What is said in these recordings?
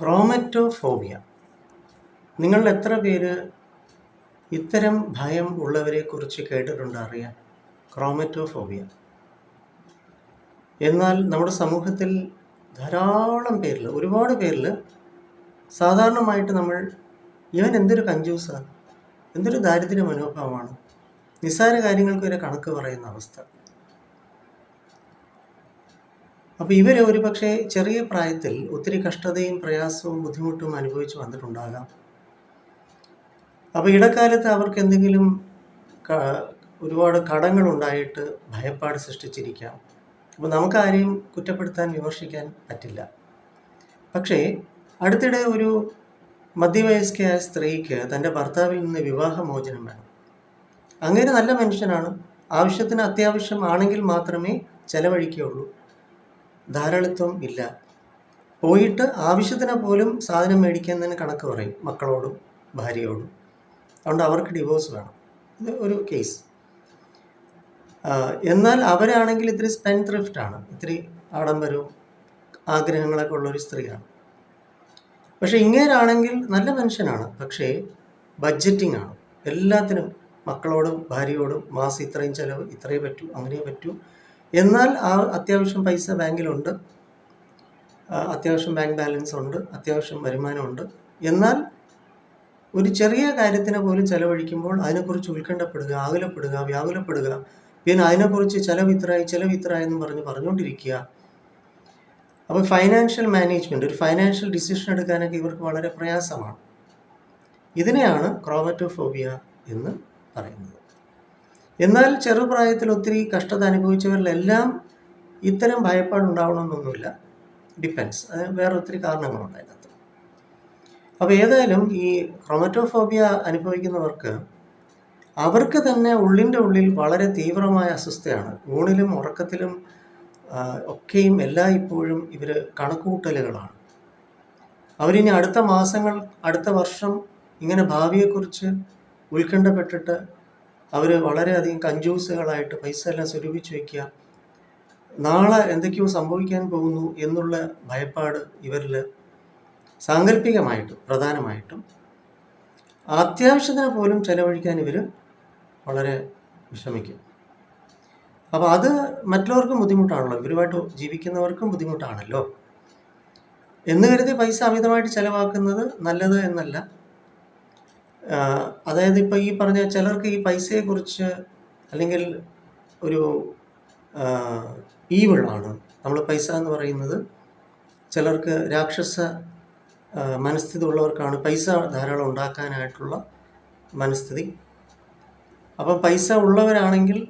ക്രോമറ്റോഫോബിയ. നിങ്ങൾ എത്ര പേര് ഇത്തരം ഭയം ഉള്ളവരെക്കുറിച്ച് കേട്ടിട്ടുണ്ട് അറിയാം ക്രോമറ്റോഫോബിയ. എന്നാൽ നമ്മുടെ സമൂഹത്തിൽ ധാരാളം പേരിൽ ഒരുപാട് പേരിൽ സാധാരണമായിട്ട് നമ്മൾ ഇവൻ എന്തൊരു കഞ്ചൂസാണ് എന്തൊരു ദാരിദ്ര്യ മനോഭാവമാണ് നിസ്സാര കാര്യങ്ങൾക്ക് വരെ കണക്ക് പറയുന്ന അവസ്ഥ. അപ്പോൾ ഇവർ ഒരു പക്ഷേ ചെറിയ പ്രായത്തിൽ ഒത്തിരി കഷ്ടതയും പ്രയാസവും ബുദ്ധിമുട്ടും അനുഭവിച്ചു വന്നിട്ടുണ്ടാകാം. അപ്പോൾ ഇടക്കാലത്ത് അവർക്ക് എന്തെങ്കിലും ഒരുപാട് കടങ്ങളുണ്ടായിട്ട് ഭയപ്പാട് സൃഷ്ടിച്ചിരിക്കാം. അപ്പോൾ നമുക്കാരെയും കുറ്റപ്പെടുത്താൻ വിമർശിക്കാൻ പറ്റില്ല. പക്ഷേ അടുത്തിടെ ഒരു മധ്യവയസ്കയായ സ്ത്രീക്ക് തന്റെ ഭർത്താവിൽ നിന്ന് വിവാഹമോചനം വേണം. അങ്ങനെ നല്ല മനുഷ്യനാണ്. ആവശ്യത്തിന് അത്യാവശ്യം ആണെങ്കിൽ മാത്രമേ ചെലവഴിക്കുകയുള്ളൂ. ധാരാളിത്വം ഇല്ല. പോയിട്ട് ആവശ്യത്തിന് പോലും സാധനം മേടിക്കുന്നതിന് കണക്ക് പറയും മക്കളോടും ഭാര്യയോടും. അതുകൊണ്ട് അവർക്ക് ഡിവോഴ്സ് വേണം. ഇത് ഒരു കേസ് എന്നാൽ അവരാണെങ്കിൽ ഇത്തിരി സ്പെൻ ത്രിഫ്റ്റാണ് ഇത്തിരി ആഡംബരവും ആഗ്രഹങ്ങളൊക്കെ ഉള്ളൊരു സ്ത്രീയാണ്. പക്ഷേ ഇങ്ങേരാണെങ്കിൽ നല്ല മനുഷ്യനാണ്. പക്ഷേ ബഡ്ജറ്റിംഗ് ആണ്. എല്ലാത്തിനും മക്കളോടും ഭാര്യയോടും മാസം ഇത്രയും ചിലവ് ഇത്രയേ പറ്റൂ അങ്ങനെ പറ്റൂ. എന്നാൽ ആ അത്യാവശ്യം പൈസ ബാങ്കിലുണ്ട്. അത്യാവശ്യം ബാങ്ക് ബാലൻസ് ഉണ്ട് അത്യാവശ്യം വരുമാനമുണ്ട്. എന്നാൽ ഒരു ചെറിയ കാര്യത്തിന് പോലും ചെലവഴിക്കുമ്പോൾ അതിനെക്കുറിച്ച് ഉത്കണ്ഠപ്പെടുക ആകുലപ്പെടുക വ്യാകുലപ്പെടുക പിന്നെ അതിനെക്കുറിച്ച് ചെലവ് ഇത്രയായി ചെലവ് ഇത്രയായി എന്ന് പറഞ്ഞ് പറഞ്ഞുകൊണ്ടിരിക്കുക. അപ്പോൾ ഫൈനാൻഷ്യൽ മാനേജ്മെന്റ് ഒരു ഫൈനാൻഷ്യൽ ഡിസിഷൻ എടുക്കാനൊക്കെ ഇവർക്ക് വളരെ പ്രയാസമാണ്. ഇതിനെയാണ് ക്രോമറ്റോഫോബിയ എന്ന് പറയുന്നത്. എന്നാൽ ചെറുപ്രായത്തിൽ ഒത്തിരി കഷ്ടത അനുഭവിച്ചവരിലെല്ലാം ഇത്തരം ഭയപ്പാടുണ്ടാവണമെന്നൊന്നുമില്ല. ഡിപ്പെൻസ് അത് വേറെ ഒത്തിരി കാരണങ്ങളുണ്ട് അതിനകത്ത്. അപ്പോൾ ഏതായാലും ഈ ക്രൊമറ്റോഫോബിയ അനുഭവിക്കുന്നവർക്ക് അവർക്ക് തന്നെ ഉള്ളിന്റെ ഉള്ളിൽ വളരെ തീവ്രമായ അസ്വസ്ഥയാണ്. ഊണിലും ഉറക്കത്തിലും ഒക്കെയും എല്ലാ ഇപ്പോഴും ഇവർ കണക്കുകൂട്ടലുകളാണ്. അവരിനി അടുത്ത മാസങ്ങൾ അടുത്ത വർഷം ഇങ്ങനെ ഭാവിയെക്കുറിച്ച് ഉത്കണ്ഠപ്പെട്ടിട്ട് അവർ വളരെയധികം കഞ്ചൂസുകളായിട്ട് പൈസ എല്ലാം സ്വരൂപിച്ച് വയ്ക്കുക നാളെ എന്തൊക്കെയോ സംഭവിക്കാൻ പോകുന്നു എന്നുള്ള ഭയപ്പാട് ഇവരിൽ സാങ്കല്പികമായിട്ടും പ്രധാനമായിട്ടും അത്യാവശ്യത്തിന് പോലും ചെലവഴിക്കാൻ ഇവർ വളരെ വിഷമിക്കും. അപ്പോൾ അത് മറ്റുള്ളവർക്കും ബുദ്ധിമുട്ടാണല്ലോ. ഇവരുമായിട്ട് ജീവിക്കുന്നവർക്കും ബുദ്ധിമുട്ടാണല്ലോ. എന്ന് കരുതി പൈസ അമിതമായിട്ട് ചിലവാക്കുന്നത് നല്ലത് എന്നല്ല. അതായത് ഇപ്പോൾ ഈ പറഞ്ഞ ചിലർക്ക് ഈ പൈസയെക്കുറിച്ച് അല്ലെങ്കിൽ ഒരു ഈവിളാണ്. നമ്മൾ പൈസ എന്ന് പറയുന്നത് ചിലർക്ക് രാക്ഷസ മനസ്ഥിതി ഉള്ളവർക്കാണ് പൈസ ധാരാളം ഉണ്ടാക്കാനായിട്ടുള്ള മനസ്ഥിതി. അപ്പം പൈസ ഉള്ളവരാണെങ്കിൽ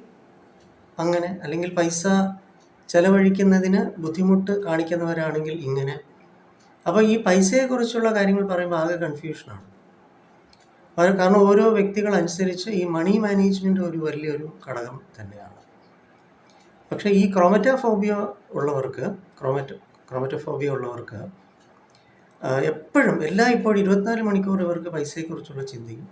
അങ്ങനെ അല്ലെങ്കിൽ പൈസ ചെലവഴിക്കുന്നതിന് ബുദ്ധിമുട്ട് കാണിക്കുന്നവരാണെങ്കിൽ ഇങ്ങനെ. അപ്പോൾ ഈ പൈസയെക്കുറിച്ചുള്ള കാര്യങ്ങൾ പറയുമ്പോൾ ആകെ കൺഫ്യൂഷനാണ് കാരണം ഓരോ വ്യക്തികളനുസരിച്ച് ഈ മണി മാനേജ്മെന്റ് ഒരു വലിയൊരു ഘടകം തന്നെയാണ്. പക്ഷേ ഈ ക്രോമറ്റോഫോബിയ ഉള്ളവർക്ക് ക്രോമറ്റോ ക്രോമറ്റോഫോബിയ ഉള്ളവർക്ക് എപ്പോഴും എല്ലാ ഇപ്പോഴും ഇരുപത്തിനാല് മണിക്കൂർ ഇവർക്ക് പൈസയെക്കുറിച്ചുള്ള ചിന്തയും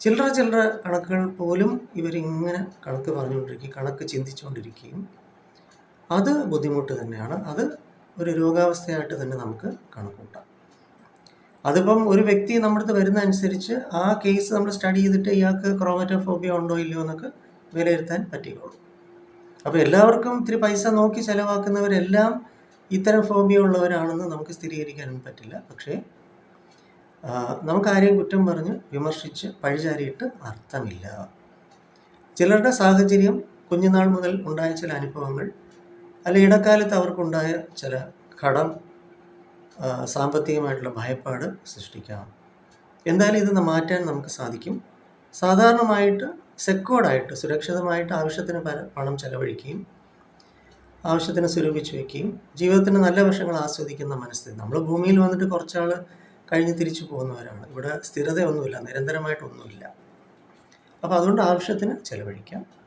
ചില്ലറ ചില്ലറ കണക്കുകൾ പോലും ഇവരിങ്ങനെ കണക്ക് പറഞ്ഞുകൊണ്ടിരിക്കുകയും കണക്ക് ചിന്തിച്ചുകൊണ്ടിരിക്കുകയും അത് ബുദ്ധിമുട്ട് തന്നെയാണ്. അത് ഒരു രോഗാവസ്ഥയായിട്ട് തന്നെ നമുക്ക് കണക്കൂട്ടാം അതിപ്പം ഒരു വ്യക്തി നമ്മുടെ അടുത്ത് വരുന്ന അനുസരിച്ച് ആ കേസ് നമ്മൾ സ്റ്റഡി ചെയ്തിട്ട് ഇയാൾക്ക് ക്രോമറ്റോഫോബിയ ഉണ്ടോ ഇല്ലയോ എന്നൊക്കെ വിലയിരുത്താൻ പറ്റുകയുള്ളൂ അപ്പോൾ എല്ലാവർക്കും ഇത്തിരി പൈസ നോക്കി ചിലവാക്കുന്നവരെല്ലാം ഇത്തരം ഫോബിയ ഉള്ളവരാണെന്ന് നമുക്ക് സ്ഥിരീകരിക്കാനും പറ്റില്ല. പക്ഷേ ആ, നമുക്ക് ആരെയും കുറ്റം പറഞ്ഞ് വിമർശിച്ച് പഴിചാരിയിട്ട് അർത്ഥമില്ല. ചിലരുടെ സാഹചര്യം കുഞ്ഞുനാൾ മുതൽ ഉണ്ടായ ചില അനുഭവങ്ങൾ അല്ലെ ഇടക്കാലത്ത് അവർക്കുണ്ടായ ചില ആ, സാമ്പത്തികമായിട്ടുള്ള ഭയപ്പാട് സൃഷ്ടിക്കാം. എന്തായാലും ഇത് മാറ്റാൻ നമുക്ക് സാധിക്കും. സാധാരണമായിട്ട് സെക്യൂർഡായിട്ട് സുരക്ഷിതമായിട്ട് ആവശ്യത്തിന് പണം ചെലവഴിക്കുകയും ആവശ്യത്തിന് സ്വരൂപിച്ച് വയ്ക്കുകയും ജീവിതത്തിന്റെ നല്ല വശങ്ങൾ ആസ്വദിക്കുന്ന മനസ്ഥിതി. നമ്മൾ ഭൂമിയിൽ വന്നിട്ട് കുറച്ചാൾ കഴിഞ്ഞ് തിരിച്ചു പോകുന്നവരാണ്. ഇവിടെ സ്ഥിരതയൊന്നുമില്ല നിരന്തരമായിട്ടൊന്നുമില്ല. അപ്പോൾ അതുകൊണ്ട് ആവശ്യത്തിന് ചെലവഴിക്കാം.